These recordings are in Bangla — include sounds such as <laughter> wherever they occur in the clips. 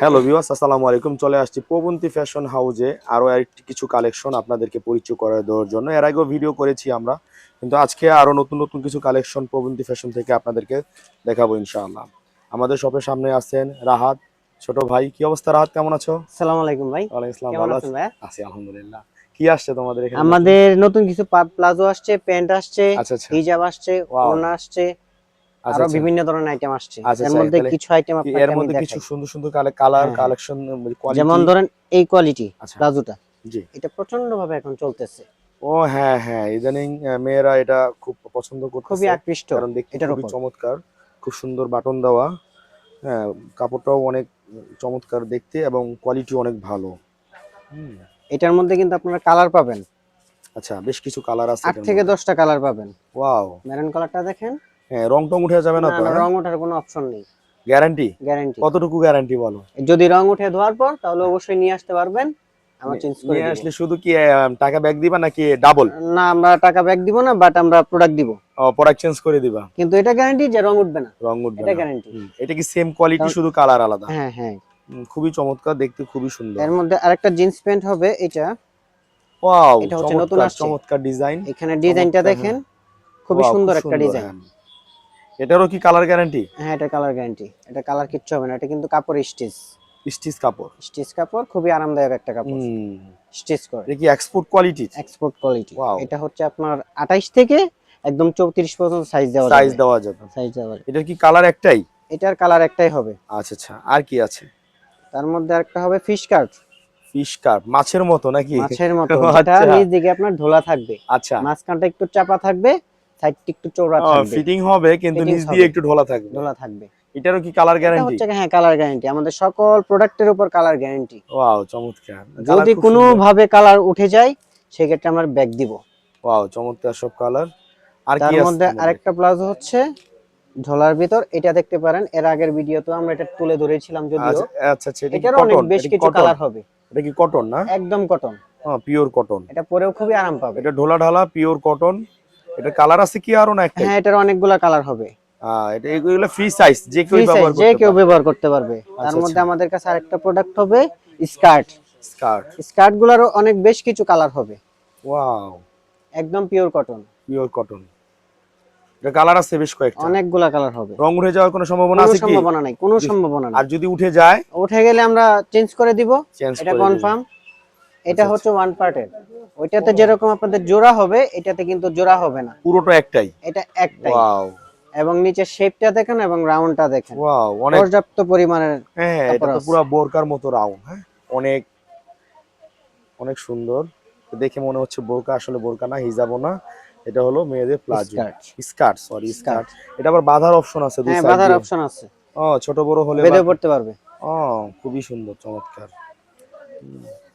হ্যালো ভিউয়ার্স আসসালামু আলাইকুম। চলে আসছি পবন্তী ফ্যাশন হাউজে আরও একটি কিছু কালেকশন আপনাদেরকে পরিচয় করে দেওয়ার জন্য। এর আগেও ভিডিও করেছি আমরা কিন্তু আজকে আরও নতুন নতুন কিছু কালেকশন পবন্তী ফ্যাশন থেকে আপনাদেরকে দেখাবো ইনশাআল্লাহ। আমাদের শপের সামনে আছেন রাহাত ছোট ভাই কি অবস্থা রাহাত? কেমন আছো? আসসালামু আলাইকুম ভাই। ওয়ালাইকুম আসসালাম ভালো আছি ভাই আছি আলহামদুলিল্লাহ। কি আসছে তোমাদের এখানে? আমাদের নতুন কিছু প্লাজো আসছে প্যান্ট আসছে আচ্ছা আচ্ছা। হিজাব আসছে. ওড়না আসছে আচ্ছা, আরও আচ্ছা। বিভিন্ন ধরনের আইটেম আসছে। আচ্ছা, এর আচ্ছা, মধ্যে কিছু আইটেম আপনাকে এর মধ্যে কিছু সুন্দর সুন্দর কালার হ্যাঁ, কালেকশন যেমন ধরেন এই কোয়ালিটি আচ্ছা। জি। এটা প্রচণ্ড ভাবে এখন চলতেছে। ও হ্যাঁ হ্যাঁ। ইদানিং মেয়েরা এটা খুব পছন্দ করতেছে। খুবই আকৃষ্ট। কারণ দেখতে খুবই চমৎকার। খুব সুন্দর বাটন দেওয়া। হ্যাঁ কাপড়টাও অনেক চমৎকার দেখতে এবং কোয়ালিটি অনেক ভালো। হুম, এটার মধ্যে কিন্তু আপনারা কালার পাবেন। আচ্ছা বেশ কিছু কালার আছে আট থেকে দশটা কালার পাবেন। ওয়াও। মেরুন কালারটা দেখেন। হ্যাঁ রং টং উঠে যাবে না তো রং ওঠার কোনো অপশন নেই। গ্যারান্টি গ্যারান্টি কতটুকু গ্যারান্টি বলো? যদি রং উঠে ধোয়ার পর তাহলে অবশ্যই নিয়ে আসতে পারবেন। আমরা চেঞ্জ করে নিয়ে আসলে শুধু কি টাকা ব্যাক দিবা নাকি ডাবল না আমরা টাকা ব্যাক দিব না বাট আমরা প্রোডাক্ট দিব। প্রোডাক্ট চেঞ্জ করে দিবা? কিন্তু এটা গ্যারান্টি যে রং উঠবে না। রং উঠবে এটা গ্যারান্টি এটা কি সেম কোয়ালিটি শুধু কালার আলাদা? হ্যাঁ হ্যাঁ। খুবই চমৎকার দেখতে খুবই সুন্দর। এর মধ্যে আরেকটা জিন্স প্যান্ট হবে এটা। ওয়াও এটা হচ্ছে নতুন চমৎকার ডিজাইন এখানে ডিজাইনটা দেখেন খুবই সুন্দর একটা ডিজাইন এটারও কি কালার গ্যারান্টি হ্যাঁ এটা কালার গ্যারান্টি এটা কালার কিচ্ছু হবে না এটা কিন্তু কাপড় স্টিচ স্টিচ কাপড়? স্টিচ কাপড় খুবই আরামদায়ক একটা কাপড়। স্টিচ করে। এটা কি এক্সপোর্ট কোয়ালিটি এক্সপোর্ট কোয়ালিটি. এটা হচ্ছে আপনার 28 থেকে একদম 34 পর্যন্ত সাইজ দেওয়া সাইজ দেওয়া যাবে। সাইজ দেওয়া যাবে। এটার কি কালার একটাই? এটার কালার একটাই হবে। আচ্ছা আচ্ছা। আর কি আছে? তার মধ্যে আরেকটা হবে ফিশ কার্ট ফিশ কাপ মাছের মতো নাকি? মাছের মতো। <laughs> আচ্ছা। যেটা নিচ দিকে আপনার ঢোলা থাকবে। আচ্ছা। মাঝখানটা একটু চাপা থাকবে। সাইডটা একটু চৌড়া থাকবে। ফিটিং হবে কিন্তু নিচ দিয়ে একটু ঢোলা থাকবে। ঢোলা থাকবে। এটারও কি কালার গ্যারান্টি হচ্ছে হ্যাঁ কালার গ্যারান্টি আমাদের সকল প্রোডাক্টের উপর কালার গ্যারান্টি ওয়াও চমৎকার। যদি কোনো ভাবে কালার উঠে যায় সেক্ষেত্রে আমরা ব্যাক দিব। ওয়াও চমৎকার সব কালার আর কি আছে মধ্যে আরেকটা প্লাজো হচ্ছে ঢোলার ভিতর। এটা দেখতে পারেন। এর আগের ভিডিওতে আমরা এটা তুলে ধরেছিলাম যদিও। আচ্ছা আচ্ছা আচ্ছা, এটা অনেক বেশ কিছু কালার হবে। এটা কি কটন না? একদম কটন হ্যাঁ পিওর কটন এটা পরেও খুবই আরাম পাবে। এটা ঢোলা ঢালা পিওর কটন এটা কালার আছে কি আরও না একটা হ্যাঁ এটার অনেকগুলা কালার হবে। এটা এগুলো ফ্রি সাইজ যে কেউ Free size, ব্যবহার যে কেউ ব্যবহার করতে পারবে। তার আচ্ছা, মধ্যে। আমাদের কাছে আরেকটা প্রোডাক্ট হবে স্কার্ট স্কার্ট স্কার্ট গুলারও অনেক বেশ কিছু কালার হবে। ওয়াও একদম পিওর কটন পিওর কটন এটা কালার আছে বেশ কয়েকটা। অনেকগুলা কালার হবে। রং উঠে যাওয়ার কোনো সম্ভাবনা আছে কি? সম্ভাবনা নাই কোনো। সম্ভাবনা আর যদি উঠে যায়? উঠে গেলে আমরা চেঞ্জ করে দিব। এটা কনফার্ম এটা আচ্ছা, হচ্ছে ওয়ান পার্টের ওইটাতে যেরকম আপনাদের জোড়া হবে এটাতে কিন্তু জোড়া হবে না। পুরোটা একটাই? এটা একটাই। ওয়াও। এবং নিচের শেপটা দেখেন এবং রাউন্ডটা দেখেন। ওয়াও অনেক পর্যাপ্ত পরিমাণের হ্যাঁ এটা তো পুরো বোরকার মতো রাউন্ড হ্যাঁ? অনেক অনেক সুন্দর। দেখে মনে হচ্ছে বোরকা আসলে বোরকা না হিজাবও না। এটা হলো মেয়েদের প্লাজো। স্কার্ট সরি স্কার্ট এটা আবার বাঁধার অপশন আছে দুই হ্যাঁ বাঁধার অপশন আছে। ও ছোট বড় হলে বেঁধে পড়তে পারবে। ও খুবই সুন্দর চমৎকার।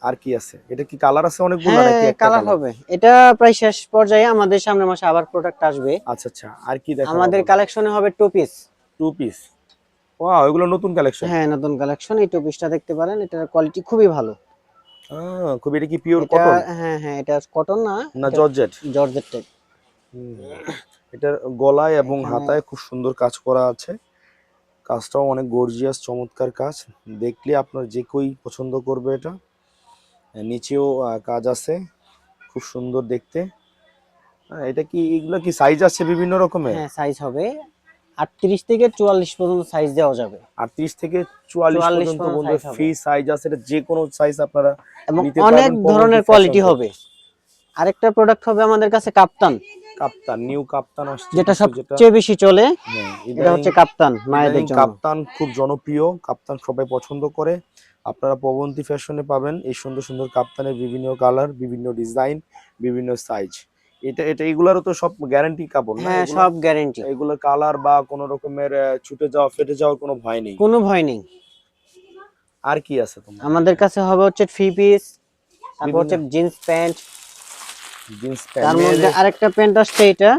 আর কি আছে? এটা কি কালার আছে অনেকগুলো হ্যাঁ নাকি একটা কালার হবে। এটা প্রায় শেষ পর্যায়ে আমাদের সামনের মাসে আবার প্রোডাক্ট আসবে। আচ্ছা আচ্ছা। আর কি দেখা আমাদের কালেকশনে হবে two piece two piece wow এগুলো নতুন কালেকশন হ্যাঁ নতুন কালেকশন এই টু পিসটা দেখতে পারেন এটার কোয়ালিটি খুবই ভালো। খুব এটা কি পিওর কটন হ্যাঁ হ্যাঁ এটা কটন না না জর্জেট জর্জেট টাইপ এটার গলায় এবং হাতায় খুব সুন্দর কাজ করা আছে। কাজটাও অনেক গর্জিয়াস চমৎকার কাজ। দেখলে আপনার যে কেউই পছন্দ করবে এটা। নিচেও কাজ আছে। খুব সুন্দর দেখতে। এটা কি এগুলো কি সাইজ আছে বিভিন্ন রকমের? হ্যাঁ সাইজ হবে। আটত্রিশ থেকে চুয়াল্লিশ পর্যন্ত সাইজ দেওয়া যাবে। আটত্রিশ থেকে চুয়াল্লিশ 44 পর্যন্ত ফ্রি সাইজ আছে এটা যে কোনো সাইজ আপনারা এবং অনেক ধরনের কোয়ালিটি হবে। আরেকটা প্রোডাক্ট হবে আমাদের কাছে কাপ্তান। কাপ্তান নিউ কাপ্তান আসছে যেটা সবচেয়ে বেশি চলে হ্যাঁ, এটা হচ্ছে কাপ্তান মায়েদের জন্য কাপ্তান খুব জনপ্রিয় কাপ্তান সবাই পছন্দ করে। আপনারা পবন্তী ফ্যাশনে পাবেন এই সুন্দর সুন্দর কাপ্তানের বিভিন্ন কালার বিভিন্ন ডিজাইন বিভিন্ন সাইজ এটা এটা এগুলারও তো সব গ্যারান্টি কাপড় না? হ্যাঁ সব গ্যারেন্টি এগুলোর কালার বা কোনো রকমের ছুটে যাওয়া ফেটে যাওয়ার কোনো ভয় নেই। কোনো ভয় নেই। আর কি আছে তোমার? আমাদের কাছে হবে হচ্ছে থ্রি পিস তারপর হচ্ছে জিন্স প্যান্ট জিন্স তার প্যান্ট মধ্যে আরেকটা প্যান্ট আসছে এটা।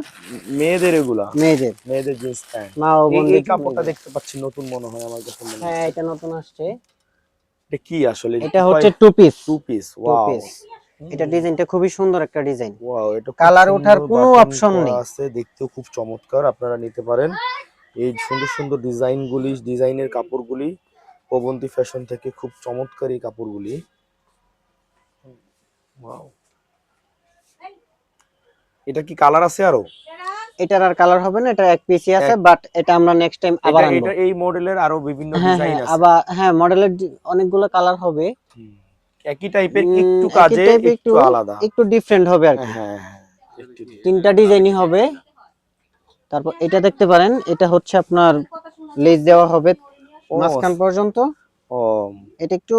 মেয়েদের এগুলা। মেয়েদের। মেয়েদের জিন্স প্যান্ট। মা ও এই বোনদের এই কাপড়টা দেখতে পাচ্ছি নতুন মনে হয় আমার কাছে মনে হ্যাঁ। এটা নতুন আসছে। এটা কি আসলে? এটা হচ্ছে two piece two piece wow এটা ডিজাইনটা খুবই সুন্দর একটা ডিজাইন। ওয়াও এটা ওঠার কোনো নেই। আছে দেখতেও খুব চমৎকার আপনারা নিতে পারেন। এই সুন্দর সুন্দর ডিজাইনগুলি ডিজাইনের কাপড়গুলি পবন্তী ফ্যাশন থেকে খুব চমৎকার এই কাপড়গুলি. এটা কি কালার আছে আরও? এটার আর কালার হবে না এটা এক পিসি আছে বাট এটা আমরা নেক্সট টাইম আবার আনব। এটা এই মডেলের আরও বিভিন্ন হ্যাঁ ডিজাইন হ্যাঁ আছে। আবার হ্যাঁ মডেলের অনেকগুলো কালার হবে। একই টাইপের একটু কাজে একটু আলাদা। একটু ডিফারেন্ট হবে আর কি। হ্যাঁ হ্যাঁ তিনটা ডিজাইনই হবে। তারপর এটা দেখতে পারেন এটা হচ্ছে আপনার লেস দেওয়া হবে মাঝখান পর্যন্ত। ও। এটা একটু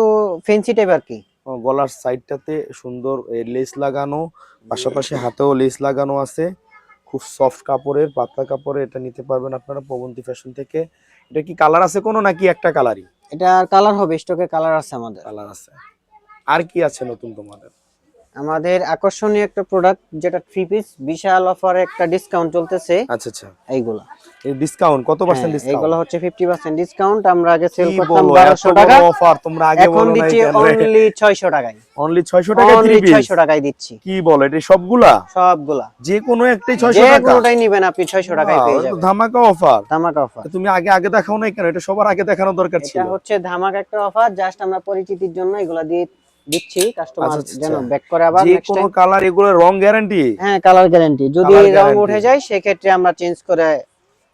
ফেন্সি টাইপ আর কি। গলার সাইডটাতে সুন্দর লেস লাগানো পাশাপাশি হাতেও লেস লাগানো আছে। খুব সফট কাপড়ের পাতলা কাপড়ের এটা নিতে পারবেন আপনারা পবন্তী ফ্যাশন থেকে। এটা কি কালার আছে কোনো নাকি একটা কালারই এটা কালার হবে স্টকে কালার আছে আমাদের। কালার আছে। আর কি আছে নতুন তোমাদের? আমাদের আকর্ষণীয় একটা প্রোডাক্ট যেটা থ্রি পিস বিশাল অফারে একটা ডিসকাউন্ট চলতেছে। আচ্ছা আচ্ছা। এইগুলা। এই ডিসকাউন্ট কত পার্সেন্ট হ্যাঁ, ডিসকাউন্ট এইগুলো হচ্ছে ফিফটি পার্সেন্ট ডিসকাউন্ট আমরা আগে সেল করতাম বলো বারোশো এত টাকা। অফার তোমরা আগে বলো অনলি ছয়শো টাকায়। অনলি 600 টাকা অনলি থ্রি পিস ছয়শো টাকায় দিচ্ছি। কি বলো এটা সবগুলা? সবগুলা। যে কোনো একটাই 600 যে কোনোটাই নিবেন আপনি ছয়শো টাকায় Wow, পেয়ে যাবেন। ধামাকা অফার ধামাকা অফার তুমি আগে আগে দেখাও নাই কেন? এটা সবার আগে দেখানো দরকার ছিল। এটা হচ্ছে ধামাকা একটা অফার জাস্ট আমরা পরিচিতির জন্য এগুলা দিয়ে দিচ্ছি কাস্টমার আচ্ছা, আচ্ছা, যেন। ব্যাক করে আবার যে কোনো কালার এগুলো রং গ্যারান্টি হ্যাঁ কালার গ্যারান্টি যদি রং উঠে যায় সেক্ষেত্রে আমরা চেঞ্জ করে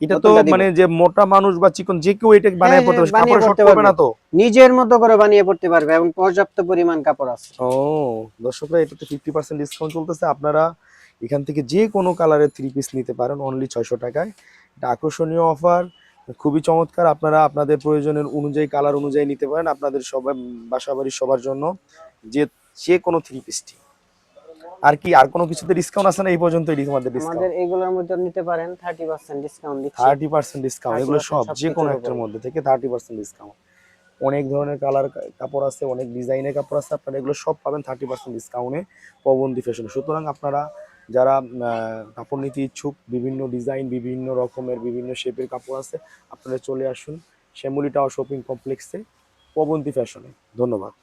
এটা তো মানে যে মোটা মানুষ বা চিকন যে কেউ এটা বানায় হ্যাঁ, পড়তে পারবে কাপড় শর্ট করবে না তো? নিজের মতো করে বানিয়ে পড়তে পারবে এবং পর্যাপ্ত পরিমাণ কাপড় আছে। ও দর্শকরা এটাতে ফিফটি পার্সেন্ট ডিসকাউন্ট চলতেছে। আপনারা এখান থেকে যে কোনো কালারের থ্রি পিস নিতে পারেন অনলি ছয়শো টাকায়। এটা আকর্ষণীয় অফার খুবই চমৎকার। আপনারা আপনাদের প্রয়োজনের অনুযায়ী কালার অনুযায়ী নিতে পারেন আপনাদের সবাই বাসা বাড়ির সবার জন্য যে যে কোনো থ্রি পিসটি আর কি আর কোনো কিছুতে ডিসকাউন্ট আছে না এই পর্যন্ত তোমাদের ডিসকাউন্ট আমাদের এগুলোর মধ্যে নিতে পারেন থার্টি পার্সেন্ট ডিসকাউন্ট দিচ্ছি। থার্টি পার্সেন্ট ডিসকাউন্ট এগুলো সব যে কোনো একটার মধ্যে থেকে থার্টি পার্সেন্ট ডিসকাউন্ট অনেক ধরনের কালার কাপড় আছে অনেক ডিজাইনের কাপড় আছে আপনারা এগুলো সব পাবেন থার্টি পার্সেন্ট ডিসকাউন্টে পবন্দি ফ্যাশন সুতরাং আপনারা যারা কাপড় নিতে ইচ্ছুক, বিভিন্ন ডিজাইন বিভিন্ন রকমের, বিভিন্ন শেপের কাপড় আছে, আপনারা চলে আসুন শ্যামলি টাওয়ার শপিং কমপ্লেক্সে পবন্তি ফ্যাশনে ধন্যবাদ।